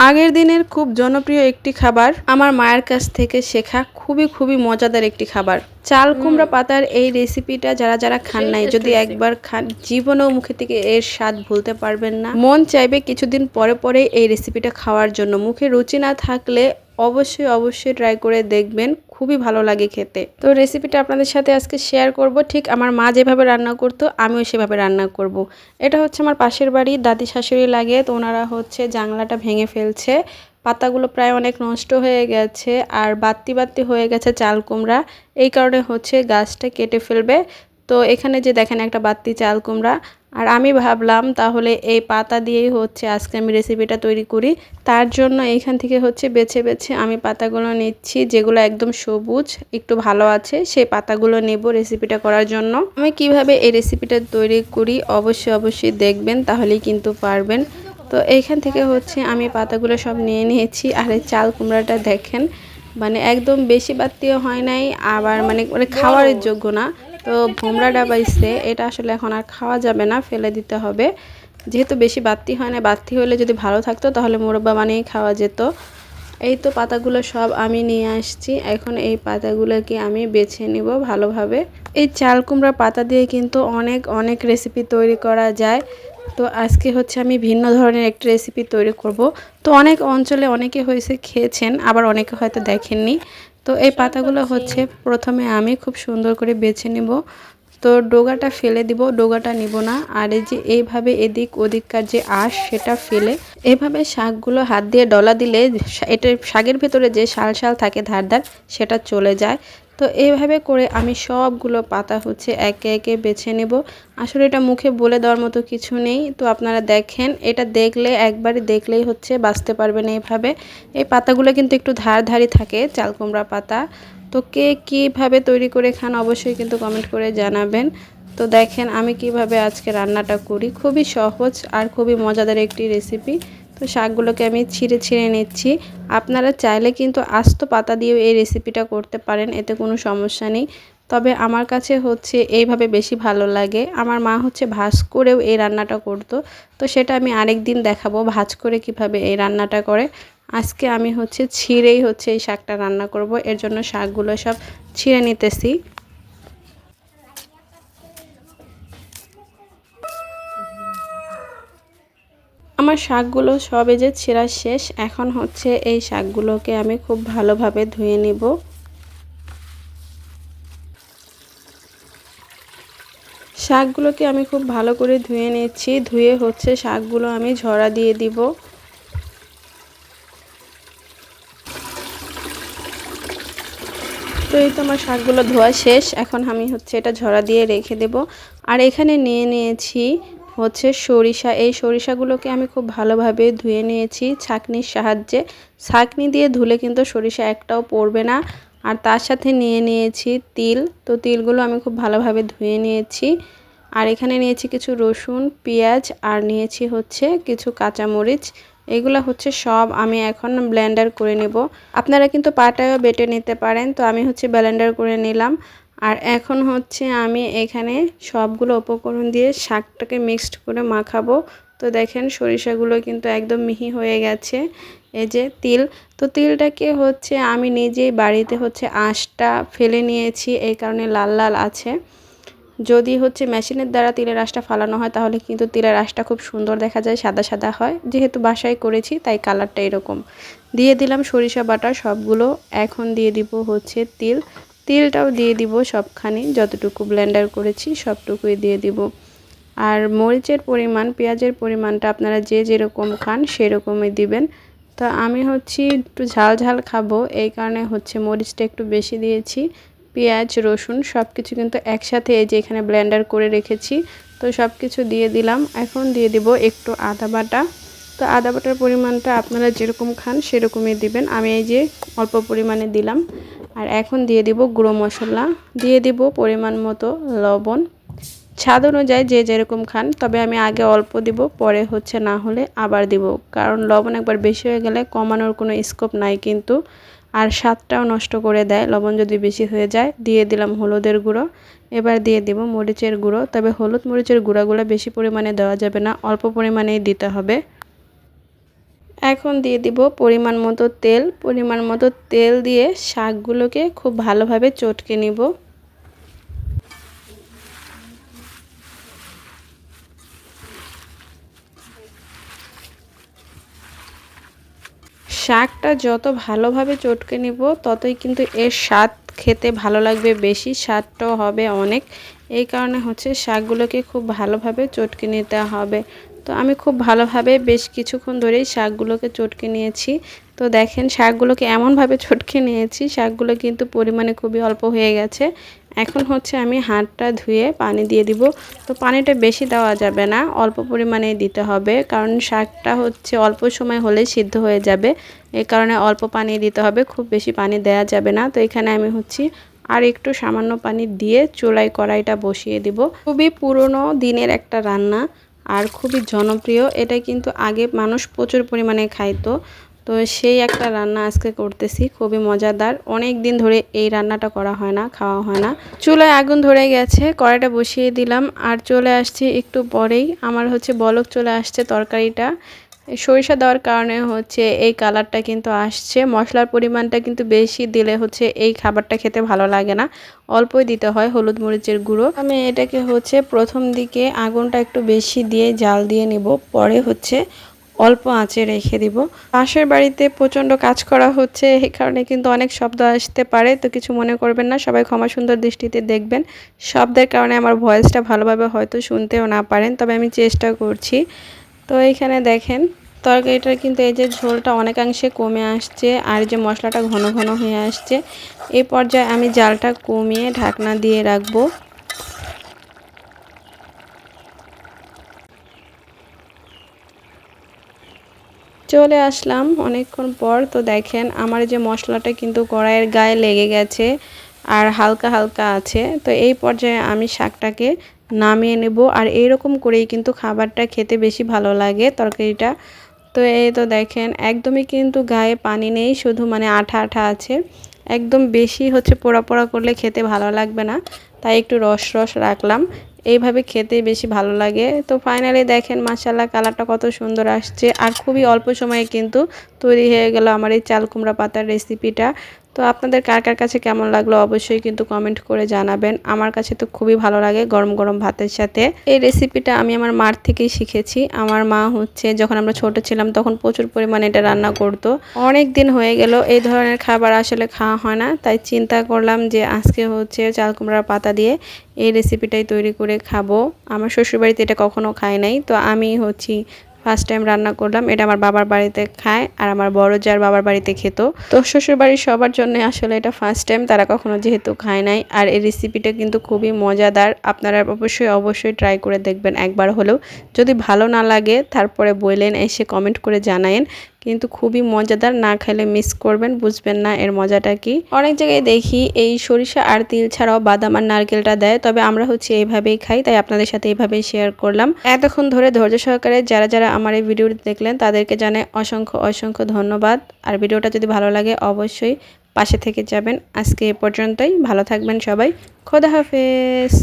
আগের দিনের খুব জনপ্রিয় একটি খাবার আমার মায়ের কাছ থেকে শেখা খুবই খুবই মজাদার একটি খাবার। চাল কুমড়া পাতার এই রেসিপিটা যারা যারা খান নাই যদি একবার খান জীবনেও মুখে থেকে এর স্বাদ ভুলতে পারবেন না। মন চাইবে কিছুদিন পরে পরে এই রেসিপিটা খাওয়ার জন্য। মুখে রুচি না থাকলে অবশ্যই অবশ্যই ট্রাই করে দেখবেন খুবই ভালো লাগে খেতে। তো রেসিপিটা আপনাদের সাথে আজকে শেয়ার করব। ঠিক আমার মা যেভাবে রান্না করতো, আমিও সেভাবে রান্না করব। এটা হচ্ছে আমার পাশের বাড়ি, দাদি শাশুড়ি লাগে, তো ওনারা হচ্ছে জাংলাটা ভেঙে ফেলছে। পাতাগুলো প্রায় অনেক নষ্ট হয়ে গেছে, আর বাত্তি বাত্তি হয়ে গেছে চাল কুমড়া। এই কারণে হচ্ছে গাছটা কেটে ফেলবে। তো এখানে যে দেখেন একটা বাত্তি চাল কুমড়া আর আমি ভাবলাম তাহলে এই পাতা দিয়েই হচ্ছে আজকে আমি রেসিপিটা তৈরি করি। তার জন্য এইখান থেকে হচ্ছে বেছে বেছে আমি পাতাগুলো নিচ্ছি, যেগুলো একদম সবুজ, একটু ভালো আছে, সেই পাতাগুলো নেব রেসিপিটা করার জন্য। আমি কীভাবে এই রেসিপিটা তৈরি করি অবশ্যই অবশ্যই দেখবেন, তাহলেই কিন্তু পারবেন। তো এইখান থেকে হচ্ছে আমি পাতাগুলো সব নিয়ে নিয়েছি। আর এই চাল কুমড়াটা দেখেন মানে একদম বেশি বাত্তিও হয় নাই, আবার মানে মানে খাওয়ার যোগ্য না। তো ভোমরা ডাবাইছে, এটা আসলে এখন আর খাওয়া যাবে না, ফেলে দিতে হবে। যেহেতু বেশি বাত্তি হয় না বাত্তি হলে যদি ভালো থাকতো তাহলে মোরব্বা বানিয়ে খাওয়া যেত। এই তো পাতাগুলো সব আমি নিয়ে আসছি, এখন এই পাতাগুলোকে আমি বেছে নিব ভালোভাবে। এই চাল কুমড়া পাতা দিয়ে কিন্তু অনেক অনেক রেসিপি তৈরি করা যায়। তো আজকে হচ্ছে আমি ভিন্ন ধরনের একটা রেসিপি তৈরি করব। তো অনেক অঞ্চলে অনেকে হয়েছে খেয়েছেন, আবার অনেকে হয়তো দেখেননি। তো এই পাতাগুলো হচ্ছে প্রথমে আমি খুব সুন্দর করে বেছে নিব। তো ডোগাটা ফেলে দিব, ডোগাটা নিব না। আর এই যে এইভাবে এদিক ওদিককার যে আঁশ, সেটা ফেলে এভাবে শাকগুলো হাত দিয়ে ডলা দিলে এটা শাকের ভেতরে যে শাল শাল থাকে ধার ধার, সেটা চলে যায়। তো এইভাবে করে আমি সবগুলো পাতা হচ্ছে একে একে বেছে নেব। আসলে এটা মুখে বলে দেওয়ার মতো কিছু নেই। তো আপনারা দেখেন, এটা দেখলে একবারই দেখলেই হচ্ছে, বাঁচতে পারবেন এইভাবে এই পাতাগুলো কিন্তু একটু ধার ধারি থাকে চাল কুমড়া পাতা। তো কে কীভাবে তৈরি করে খান অবশ্যই কিন্তু কমেন্ট করে জানাবেন। তো দেখেন, আমি কীভাবে আজকে রান্নাটা করি। খুবই সহজ আর খুবই মজাদার একটি রেসিপি। তো শাকগুলোকে আমি ছিঁড়ে ছিঁড়ে নিচ্ছি। আপনারা চাইলে কিন্তু আস্ত পাতা দিয়েও এই রেসিপিটা করতে পারেন, এতে কোনো সমস্যা নেই। তবে আমার কাছে হচ্ছে এইভাবে বেশি ভালো লাগে। আমার মা হচ্ছে ভাজ করেও এই রান্নাটা করতো। তো সেটা আমি আরেক দিন দেখাবো ভাজ করে কীভাবে এই রান্নাটা করে। আজকে আমি হচ্ছে ছিঁড়েই হচ্ছে এই শাকটা রান্না করব। এর জন্য শাকগুলো সব ছিঁড়ে নিতেছি। আমার শাকগুলো সবে যে ছেঁড়া শেষ, এখন হচ্ছে এই শাকগুলোকে আমি খুব ভালোভাবে ধুয়ে নিব। শাকগুলোকে আমি খুব ভালো করে ধুয়ে নিচ্ছি। ধুয়ে হচ্ছে শাকগুলো আমি ঝরা দিয়ে দিব। তো এই তো আমার শাকগুলো ধোয়া শেষ, এখন আমি হচ্ছে এটা ঝরা দিয়ে রেখে দেব। আর এখানে নিয়ে নিয়েছি হচ্ছে সরিষা। এই সরিষাগুলোকে আমি খুব ভালোভাবে ধুয়ে নিয়েছি ছাঁকনির সাহায্যে। ছাঁকনি দিয়ে ধুলে কিন্তু সরিষা একটাও পড়বে না। আর তার সাথে নিয়ে নিয়েছি তিল। তো তিলগুলো আমি খুব ভালোভাবে ধুয়ে নিয়েছি। আর এখানে নিয়েছি কিছু রসুন, পেঁয়াজ, আর নিয়েছি হচ্ছে কিছু কাঁচামরিচ। এগুলো হচ্ছে সব আমি এখন ব্লেন্ডার করে নেব। আপনারা কিন্তু পাটায়ও বেটে নিতে পারেন। তো আমি হচ্ছে ব্লেন্ডার করে নিলাম। আর এখন হচ্ছে আমি এখানে সবগুলো উপকরণ দিয়ে শাকটাকে মিক্সড করে মাখাবো। তো দেখেন সরিষাগুলো কিন্তু একদম মিহি হয়ে গেছে। এই যে তিল। তো তিলটাকে হচ্ছে আমি নিজেই বাড়িতে হচ্ছে আঁশটা ফেলে নিয়েছি। এই কারণে লাল লাল আছে। যদি হচ্ছে মেশিনের দ্বারা তিলের আঁশটা ফালানো হয়, তাহলে কিন্তু তিলের আঁশটা খুব সুন্দর দেখা যায়, সাদা সাদা হয়। যেহেতু বাসায় করেছি, তাই কালারটা এরকম। দিয়ে দিলাম সরিষা বাটা, সবগুলো এখন দিয়ে দিব হচ্ছে তিল। তিলটাও দিয়ে দিব সবখানি, যতটুকু ব্লেন্ডার করেছি সবটুকুই দিয়ে দিব। আর মরিচের পরিমাণ, পেঁয়াজের পরিমাণটা আপনারা যে যেরকম খান সেরকমই দিবেন। তো আমি হচ্ছি একটু ঝাল ঝাল খাব, এই কারণে হচ্ছে মরিচটা একটু বেশি দিয়েছি। পেঁয়াজ, রসুন সব কিছু কিন্তু একসাথে এই যে এখানে ব্লেন্ডার করে রেখেছি। তো সব কিছু দিয়ে দিলাম। এখন দিয়ে দিব একটু আদা বাটা। তো আদা বাটার পরিমাণটা আপনারা যেরকম খান সেরকমই দিবেন। আমি এই যে অল্প পরিমাণে দিলাম। আর এখন দিয়ে দিব গুঁড়ো মশলা। দিয়ে দিব পরিমাণ মতো লবণ। স্বাদ অনুযায়ী যে যেরকম খান, তবে আমি আগে অল্প দিব, পরে হচ্ছে না হলে আবার দিব। কারণ লবণ একবার বেশি হয়ে গেলে কমানোর কোনো স্কোপ নাই কিন্তু। আর স্বাদটাও নষ্ট করে দেয়, লবণ যদি বেশি হয়ে যায়, দিয়ে দিলাম হলুদের গুঁড়ো। এবার দিয়ে দিব মরিচের গুঁড়ো, তবে হলুদ মরিচের গুঁড়াগুলো বেশি পরিমাণে দেওয়া যাবে না, অল্প পরিমাণেই দিতে হবে। এখন দিয়ে দিব পরিমাণ মতো তেল, পরিমাণ মতো তেল দিয়ে শাকগুলোকে খুব ভালোভাবে চটকে নিব। শাকটা যত ভালোভাবে চটকে নিব, ততই কিন্তু এর স্বাদ খেতে ভালো লাগবে বেশি, স্বাদটাও হবে অনেক। এই কারণে হচ্ছে শাকগুলোকে খুব ভালোভাবে চটকে নিতে হবে। তো আমি খুব ভালোভাবে বেশ কিছুক্ষণ ধরেই শাকগুলোকে চটকে নিয়েছি। তো দেখেন, শাকগুলোকে এমনভাবে চটকে নিয়েছি, শাকগুলো কিন্তু পরিমাণে খুবই অল্প হয়ে গেছে। এখন হচ্ছে আমি হাতটা ধুয়ে পানি দিয়ে দিব। তো পানিটা বেশি দেওয়া যাবে না, অল্প পরিমাণেই দিতে হবে। কারণ শাকটা হচ্ছে অল্প সময় হলেই সিদ্ধ হয়ে যাবে। এই কারণে অল্প পানি দিতে হবে, খুব বেশি পানি দেওয়া যাবে না। তো এখানে আমি হচ্ছি আর একটু সামান্য পানি দিয়ে চুলাই কড়াইটা বসিয়ে দিব। খুবই পুরনো দিনের একটা রান্না আর খুবই জনপ্রিয়। এটা কিন্তু আগে মানুষ প্রচুর পরিমাণে খাইতো। তো সেই একটা রান্না আজকে করতেছি, খুবই মজাদার। অনেক দিন ধরে এই রান্নাটা করা হয় না, খাওয়া হয় না। চুলায় আগুন ধরে গেছে, কড়াইটা বসিয়ে দিলাম, আর চলে আসছে একটু পরেই। আমার হচ্ছে বলক চলে আসছে তরকারিটা। সরিষা দেওয়ার কারণে হচ্ছে এই কালারটা কিন্তু আসছে। মশলার পরিমাণটা কিন্তু বেশি দিলে হচ্ছে এই খাবারটা খেতে ভালো লাগে না। অল্পই দিতে হয় হলুদ মরিচের গুঁড়ো। আমি এটাকে হচ্ছে প্রথম দিকে আগুনটা একটু বেশি দিয়ে জাল দিয়ে নিব, পরে হচ্ছে অল্প আঁচে রেখে দিব। পাশের বাড়িতে প্রচণ্ড কাজ করা হচ্ছে, এই কারণে কিন্তু অনেক শব্দ আসতে পারে। তো কিছু মনে করবেন না, সবাই ক্ষমা সুন্দর দৃষ্টিতে দেখবেন। শব্দের কারণে আমার ভয়েসটা ভালোভাবে হয়তো শুনতেও না পারেন, তবে আমি চেষ্টা করছি। তো এইখানে দেখেন, তরকারিটার কিন্তু এই যে ঝোলটা অনেকাংশে কমে আসছে, আর যে মশলাটা ঘন ঘন হয়ে আসছে। এই পর্যায়ে আমি জালটা কমিয়ে ঢাকনা দিয়ে রাখব। চলে আসলাম অনেকক্ষণ পর। তো দেখেন আমার যে মশলাটা কিন্তু কড়াইয়ের গায়ে লেগে গেছে আর হালকা হালকা আছে। তো এই পর্যায়ে আমি শাকটাকে নামিয়ে নেব আর এইরকম করেই কিন্তু খাবারটা খেতে বেশি ভালো লাগে তরকারিটা। তো এই তো দেখেন একদমই কিন্তু গায়ে পানি নেই, শুধু মানে আঠা আঠা আছে। একদম বেশি হচ্ছে পোড়া পোড়া করলে খেতে ভালো লাগবে না। তাই একটু রস রস রাখলাম। এইভাবে খেতে বেশি ভালো লাগে। তো ফাইনালি দেখেন মাসাল্লাহ কালারটা কত সুন্দর আসছে। আর খুবই অল্প সময়ে কিন্তু তৈরি হয়ে গেল আমার এই চাল কুমড়া পাতার রেসিপিটা তো আপনাদের কার কার কাছে কেমন লাগল অবশ্যই কিন্তু কমেন্ট করে জানাবেন। আমার কাছে তো খুবই ভালো লাগে গরম গরম ভাতের সাথে। এই রেসিপিটা আমি আমার মার থেকেই শিখেছি। আমার মা হচ্ছে যখন আমরা ছোট ছিলাম তখন প্রচুর পরিমাণে এটা রান্না করতো। অনেক দিন হয়ে গেল, এই ধরনের খাবার আসলে খাওয়া হয় না। তাই চিন্তা করলাম যে আজকে হচ্ছে চাল কুমড়ার পাতা দিয়ে এই রেসিপিটাই তৈরি করে খাব। আমার শ্বশুরবাড়িতে এটা কখনো খায় নাই। তো আমি হচ্ছি ফার্স্ট টাইম রান্না করলাম। এটা আমার বাবার বাড়িতে খায় আর আমার বড় যার বাবার বাড়িতে খেত। তো শ্বশুর বাড়ির সবার জন্য আসলে এটা ফার্স্ট টাইম তারা কখনো যেহেতু খায় নাই। আর এই রেসিপিটা কিন্তু খুবই মজাদার। আপনারা অবশ্যই অবশ্যই ট্রাই করে দেখবেন একবার হলেও। যদি ভালো না লাগে, তারপরে বললেন এসে কমেন্ট করে জানায়েন। কিন্তু খুবই মজাদার, না খাইলে মিস করবেন, বুঝবেন না এর মজাটা কি। অনেক জায়গায় দেখি এই সরিষা আর তিল ছাড়াও বাদাম আর নারকেলটা দেয়, তবে আমরা হচ্ছে এইভাবেই খাই, তাই আপনাদের সাথে এইভাবেই শেয়ার করলাম। এতক্ষণ ধরে ধৈর্য সহকারে যারা যারা আমার এই ভিডিওটি দেখলেন, তাদেরকে জানে অসংখ্য অসংখ্য ধন্যবাদ। আর ভিডিওটা যদি ভালো লাগে, অবশ্যই পাশে থেকে যাবেন। আজকে এ পর্যন্তই, ভালো থাকবেন সবাই। খোদা হাফেজ।